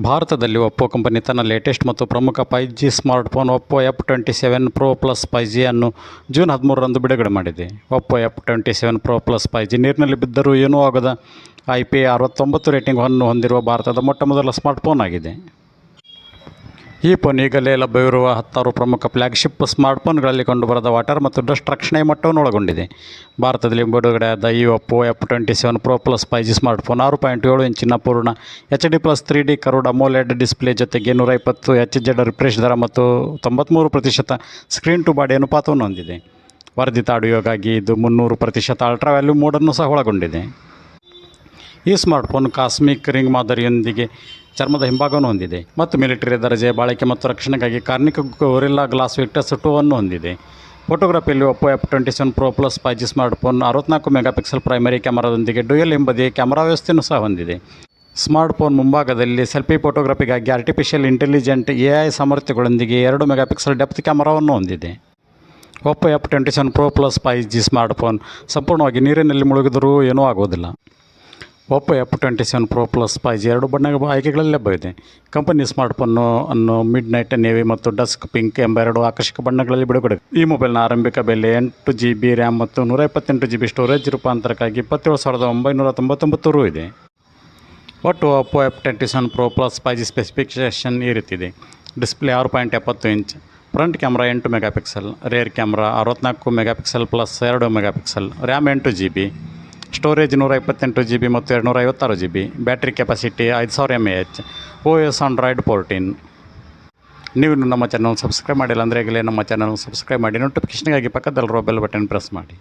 ಭಾರತದಲ್ಲಿ Oppo company ತನ್ನ latest ಮತ್ತು ಪ್ರಮುಖ five G smartphone Oppo F twenty seven pro plus five ಜಿಯನ್ನು June ಹದಿಮೂರರಂದು ಬಿಡುಗಡೆ ಮಾಡಿದೆ. Oppo F twenty seven pro plus five G ನೀರಿನಲ್ಲಿ ಬಿದ್ದರೂ ಏನೂ ಆಗದ. ಐ ಪಿ ಅರವತ್ತೊಂಬತ್ತು ರೇಟಿಂಗ್ ಅನ್ನು ಹೊಂದಿರುವ ಭಾರತದ ಮೊಟ್ಟ ಮೊದಲ ಸ್ಮಾರ್ಟ್ಫೋನ್ ಆಗಿದೆ. ಈ ಫೋನ್ ಈಗಲೇ ಲಭ್ಯವಿರುವ ಹತ್ತಾರು ಪ್ರಮುಖ ಫ್ಲ್ಯಾಗ್ಶಿಪ್ ಸ್ಮಾರ್ಟ್ಫೋನ್ಗಳಲ್ಲಿ ಕಂಡುಬರದ ವಾಟರ್ ಮತ್ತು ಡಸ್ಟ್ ರಕ್ಷಣೆಯ ಮಟ್ಟವನ್ನು ಒಳಗೊಂಡಿದೆ. ಭಾರತದಲ್ಲಿ ಬಿಡುಗಡೆಯಾದ ಈ Oppo F twenty seven pro plus five G smartphone ಆರು ಪಾಯಿಂಟ್ ಏಳು ಇಂಚಿನ ಪೂರ್ಣ H D plus three D curved AMOLED display ಜೊತೆಗೆ ನೂರ ಇಪ್ಪತ್ತು ಎಚ್ ಜೆಡ್ ರಿಫ್ರೆಶ್ ದರ ಮತ್ತು ತೊಂಬತ್ತ್ಮೂರು ಪ್ರತಿಶತ ಸ್ಕ್ರೀನ್ ಟು ಬಾಡಿ ಅನುಪಾತವನ್ನು ಹೊಂದಿದೆ. ವರ್ಧಿತ ಆಡಿಯೋಗಾಗಿ ಇದು ಮುನ್ನೂರು ಪ್ರತಿಶತ ಅಲ್ಟ್ರಾ ವ್ಯಾಲ್ಯೂ ಮೋಡನ್ನು ಸಹ ಒಳಗೊಂಡಿದೆ. ಈ ಸ್ಮಾರ್ಟ್ಫೋನ್ ಕಾಸ್ಮಿಕ್ ರಿಂಗ್ ಮಾದರಿಯೊಂದಿಗೆ ಚರ್ಮದ ಹಿಂಭಾಗವನ್ನು ಹೊಂದಿದೆ ಮತ್ತು ಮಿಲಿಟರಿ ದರ್ಜೆ ಬಾಳಿಕೆ ಮತ್ತು ರಕ್ಷಣೆಗಾಗಿ Corning Gorilla Glass Victus two ಹೊಂದಿದೆ. ಫೋಟೋಗ್ರಫಿಯಲ್ಲಿ Oppo F twenty seven pro plus five G smartphone ಅರವತ್ನಾಲ್ಕು ಮೆಗಾಪಿಕ್ಸೆಲ್ ಪ್ರೈಮರಿ ಕ್ಯಾಮರಾದೊಂದಿಗೆ ಡ್ಯುಯಲ್ ಎಂಬುದೇ ಕ್ಯಾಮರಾ ವ್ಯವಸ್ಥೆಯನ್ನು ಸಹ ಹೊಂದಿದೆ. ಸ್ಮಾರ್ಟ್ಫೋನ್ ಮುಂಭಾಗದಲ್ಲಿ ಸೆಲ್ಫಿ ಫೋಟೋಗ್ರಫಿಗಾಗಿ ಆರ್ಟಿಫಿಷಿಯಲ್ ಇಂಟೆಲಿಜೆಂಟ್ ಎ ಐ ಸಾಮರ್ಥ್ಯಗಳೊಂದಿಗೆ ಎರಡು ಮೆಗಾಪಿಕ್ಸೆಲ್ ಡೆಪ್ತ್ ಕ್ಯಾಮರಾವನ್ನು ಹೊಂದಿದೆ. Oppo F twenty seven pro plus five G smartphone ಸಂಪೂರ್ಣವಾಗಿ ನೀರಿನಲ್ಲಿ ಮುಳುಗಿದರೂ ಏನೂ ಆಗುವುದಿಲ್ಲ. Oppo F twenty seven pro plus five G ಎರಡು ಬಣ್ಣ ಆಯ್ಕೆಗಳಲ್ಲಿ ಲಭ್ಯವಿದೆ ಕಂಪನಿ ಸ್ಮಾರ್ಟ್ಫೋನು ಅನ್ನು ಮಿಡ್ ನೈಟ್ ನೇವಿ ಮತ್ತು ಡಸ್ಕ್ ಪಿಂಕ್ ಎಂಬ ಎರಡು ಆಕರ್ಷಕ ಬಣ್ಣಗಳಲ್ಲಿ ಬಿಡುಗಡೆ ಈ ಮೊಬೈಲ್ನ ಆರಂಭಿಕ ಬೆಲೆ ಎಂಟು ಜಿ ಬಿ ರ್ಯಾಮ್ ಮತ್ತು ನೂರ ಇಪ್ಪತ್ತೆಂಟು ಜಿ ಬಿ ಸ್ಟೋರೇಜ್ ರೂಪಾಂತರಕ್ಕಾಗಿ ಇಪ್ಪತ್ತೇಳು ಸಾವಿರದ ಒಂಬೈನೂರ ತೊಂಬತ್ತೊಂಬತ್ತು ರು ಇದೆ. ಒಟ್ಟು Oppo F twenty seven pro plus five G specification ಈ ರೀತಿದೆ ಡಿಸ್ಪ್ಲೇ ಆರು ಪಾಯಿಂಟ್ ಎಪ್ಪತ್ತು ಇಂಚ್ ಫ್ರಂಟ್ ಕ್ಯಾಮ್ರಾ ಎಂಟು ಮೆಗಾಪಿಕ್ಸೆಲ್ ರೇರ್ ಕ್ಯಾಮ್ರಾ ಅರವತ್ನಾಲ್ಕು ಮೆಗಾಪಿಕ್ಸೆಲ್ ಪ್ಲಸ್ ಎರಡು ಮೆಗಾಪಿಕ್ಸೆಲ್ ರ್ಯಾಮ್ ಎಂಟು ಜಿ ಬಿ ಸ್ಟೋರೇಜ್ ನೂರ ಇಪ್ಪತ್ತೆಂಟು ಜಿ ಬಿ ಮತ್ತು ಎರಡುನೂರ ಐವತ್ತಾರು ಜಿ ಬಿ ಬ್ಯಾಟ್ರಿ ಕೆಪಾಸಿಟಿ ಐದು ಸಾವಿರ M A H O S Android fourteen ನೀವು ನಮ್ಮ ಚಾನಲ್ ಸಬ್ಸ್ಕ್ರೈಬ್ ಮಾಡಿಲ್ಲ ಅಂದರೆ ಈಗಲೇ ನಮ್ಮ ಚಾನಲ್ ಸಬ್ಸ್ಕ್ರೈಬ್ ಮಾಡಿ. ನೋಟಿಫಿಕೇಷನ್ಗಾಗಿ ಪಕ್ಕದಲ್ಲಿರೋ ಬೆಲ್ ಬಟನ್ ಪ್ರೆಸ್ ಮಾಡಿ.